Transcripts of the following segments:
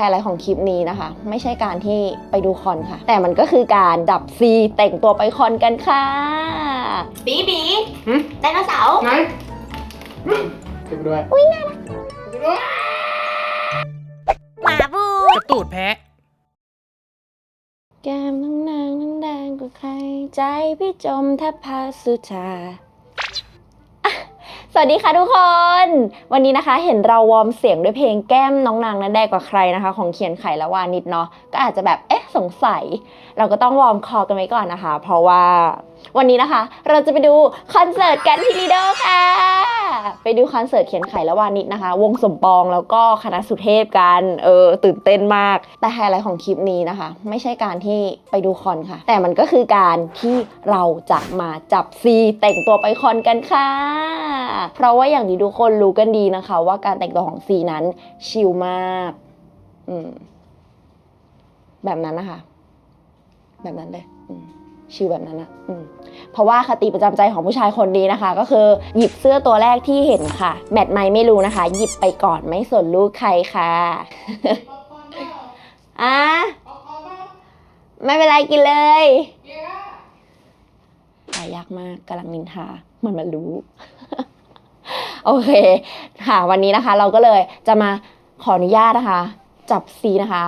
ไฮไลท์ของคลิปนี้นะคะ ไม่ใช่การที่ไปดูคอนค่ะ แต่มันก็คือการดับซีแต่งตัวไปคอนกันค่ะ บีบีหึ ไดโนเสาร์ไหนขึ้นไปด้วยหมาบูกระตูดแพะ แก้มทั้งนางทั้งแดงกว่าใคร ใจพี่จมแทบพาสุธาอะ สวัสดีค่ะทุกคน วันนี้นะคะเห็นเราวอร์มเสียงด้วยเพลงแก้มน้องนางนั้นได้กว่าใครนะคะ ของเขียนไข่และวานิดเนาะก็อาจจะแบบเอ๊ะสงสัย เราก็ต้องวอร์มคอกันไว้ก่อนนะคะ เพราะว่าวันนี้นะคะ เราจะไปดูคอนเสิร์ตกันที่ลีโดค่ะ ไปดูคอนเสิร์ตเขียนไขและวานิดนะคะ วงสมปองแล้วก็คณะสุเทพกันเออตื่นเต้นมาก แต่ไฮไลท์ของคลิปนี้นะคะ ไม่ใช่การที่ไปดูคอนค่ะ แต่มันก็คือการที่เราจะมาจับซีแต่งตัวไปคอนกันค่ะ เพราะว่าอย่างที่ทุกคนรู้กันดีนะคะ ว่าการแต่งตัวของซีนั้นชิลมากอืมแบบนั้นนะคะ แบบนั้นเลยอืม ชิลแบบนั้นอะอืมเพราะว่าคติประจำใจของผู้ชายคนนี้นะคะ ก็คือหยิบเสื้อตัวแรกที่เห็นค่ะแบตไม่ไม่รู้นะคะ หยิบไปก่อนไม่สนลูกใครค่ะอะไม่เป็นไรกินเลยตายากมากกำลังนินทามือนมันรู้ โอเคค่ะวันนี้นะคะ เราก็เลยจะมาขออนุญาตนะคะ จับซีนะคะ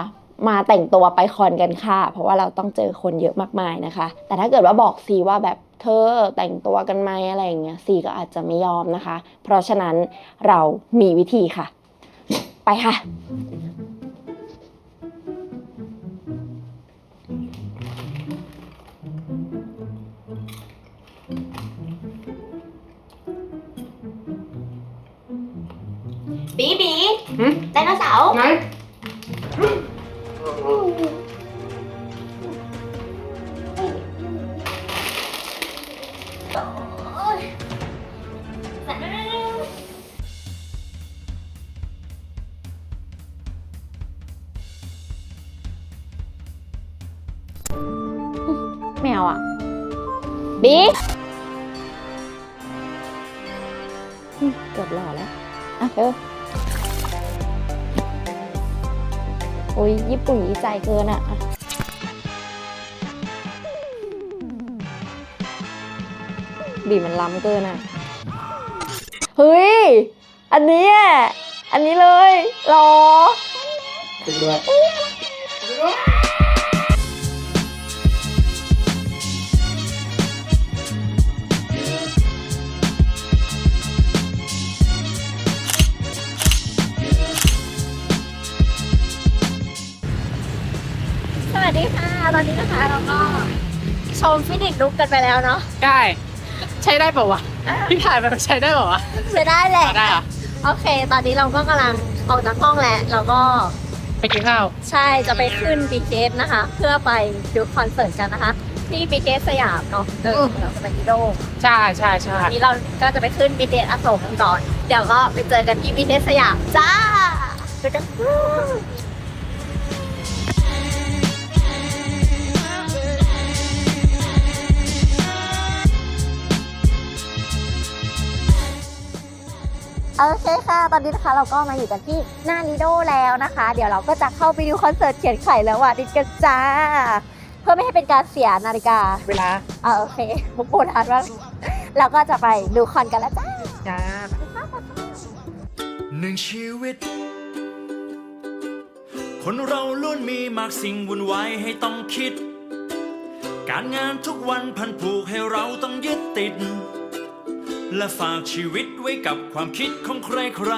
มาแต่งตัวไปคอนกันค่ะ เพราะว่าเราต้องเจอคนเยอะมากมายนะคะ แต่ถ้าเกิดว่าบอกซีว่าแบบเธอแต่งตัวกันไหมอะไรอย่างเงี้ยซีก็อาจจะไม่ยอมนะคะ เพราะฉะนั้นเรามีวิธีค่ะ ไปค่ะบีบีหึไดโนเสาร์ไหน ไม่เอาอะบีอืมเกือบหล่อแล้ว อะเออโอ้ยญี่ปุ่นยี่ใจเกินอะอะบีมันล้ำเกินอะเฮ้ย อันนี้อะ อันนี้เลยหรอขึ้นไปด้วย ตอนนี้นะคะเราก็ชมฟินิกลุกกันไปแล้วเนาะได้ใช้ได้เปล่าวะพี่ถ่ายไปใช้ได้เปล่าวะใช้ได้แหละได้เหรอโอเค ตอนนี้เราก็กำลังออกจากห้องแล้วเราก็ไปกินข้าวใช่จะไปขึ้นบีเนะคะ เพื่อไปดูคอนเสิร์ตกันนะคะที่บีเสยามเนาะเออเราจะไปที่โดมใช่ใช่ใช่วันนี้เราก็จะไปขึ้นบีเอโศกกันก่อน เดี๋ยวก็ไปเจอกันที่บีเสยามจ้าเจอกัน โอเคค่ะ ตอนนี้นะคะเราก็มาอยู่กันที่หน้าลิโดแล้วนะคะ เดี๋ยวเราก็จะเข้าไปดูคอนเสิร์ตเขียนไข่แล้วว่ะดิกันจ้า เพื่อไม่ให้เป็นการเสียนาฬิกาเวลาอ่าโอเคมุกโบราณว่ากเราก็จะไปดูคอนกันแล้วจ้าจ้าหนึ่งชีวิต คนเราล้วนมีมากสิ่งวุ่นวายให้ต้องคิด การงานทุกวันพันผูกให้เราต้องยึดติด และฝากชีวิตไว้กับความคิดของใคร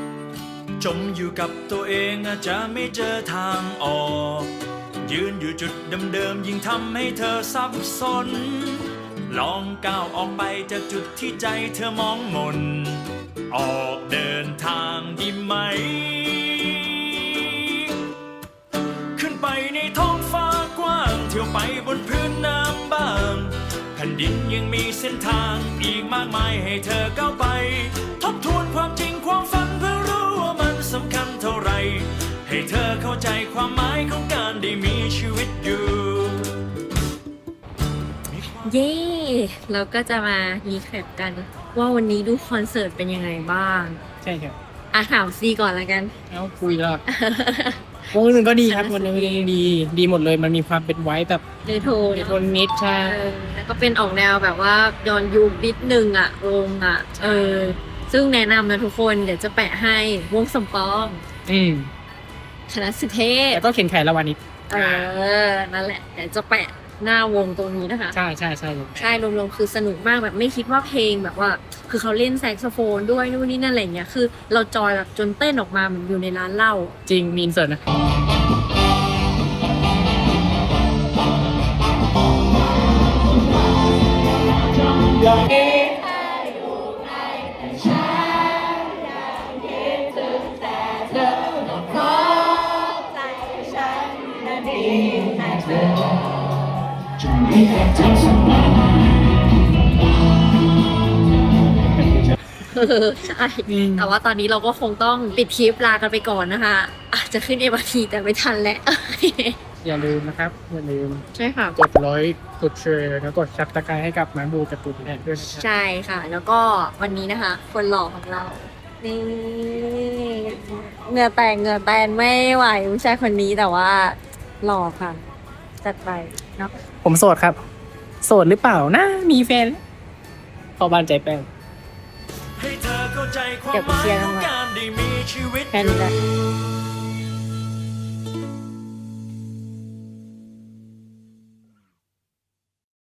ๆ จมอยู่กับตัวเองอาจจะไม่เจอทางออก ยืนอยู่จุดเดิมๆยิ่งทำให้เธอสับสน ลองก้าวออกไปจากจุดที่ใจเธอมองมน ออกเดินทางดีไหม ขึ้นไปในท้องฟ้ากว้างเที่ยวไปบนพื้น แผ่นดินยังมีเส้นทางอีกมากมายให้เธอก้าวไป ทบทวนความจริงความฝันเพื่อรู้ว่ามันสำคัญเท่าไหรให้เธอเข้าใจความหมายของการได้มีชีวิตอยู่ เย้เราก็จะมารีแคปกันว่าวันนี้ดูคอนเสิร์ตเป็นยังไงบ้าง ใช่ครับ อะถามซีก่อนละกันแล้วคุยแล้ววงอื่นก็ดีครับวงอื่นดี ดีหมดเลยมันมีความเป็นไว้แบบเดโทเดโทนนิดใช่เออแล้วก็เป็นออกแนวแบบว่าย้อนยุคนิดนึงอะวงอะ เออ ซึ่งแนะนำนะทุกคนเดี๋ยวจะแปะให้วงสมปองอืมคณะสิเทพแต่ต้องเขียนไข่ละวันนิด เออนั่นแหละเดี๋ยวจะแปะ หน้าวงตรงนี้นะคะ ใช่ใช่ใช่ใช่รวมๆคือสนุกมากแบบไม่คิดว่าเพลงแบบว่า คือเขาเล่นแซกโซโฟนด้วยนู่นนี่นั่นอะไรเงี้ยคือ เราจอยแบบจนเต้นออกมาเหมือนอยู่ในร้านเหล้าจริงมีอินเสิร์ตนะ ใช่ แต่ว่าตอนนี้เราก็คงต้องปิดคลิปลากันไปก่อนนะคะ อาจจะขึ้นเอวทีแต่ไม่ทันแล้ว อย่าลืมนะครับ อย่าลืม ใช่ค่ะ กดไลค์กดแชร์แล้วกดซับสไครต์ให้กับมาบูกับตุนแทนด้วยนะครับใช่ค่ะ แล้วก็วันนี้นะคะ คนหล่อของเรา นี่เหงื่อแตกเหงื่อแตนไม่ไหวผู้ชายคนนี้แต่ว่าหล่อค่ะ จัดไปเนาะ ผมโสดครับ โสดหรือเปล่านะ มีแฟนพอบ้านใจแป้งให้เธอเข้าใจความเดี๋ยวหไปมายเคลียร์ขกัอนงก่อนการได้มีชีวิตแค่นี้แหละอยู่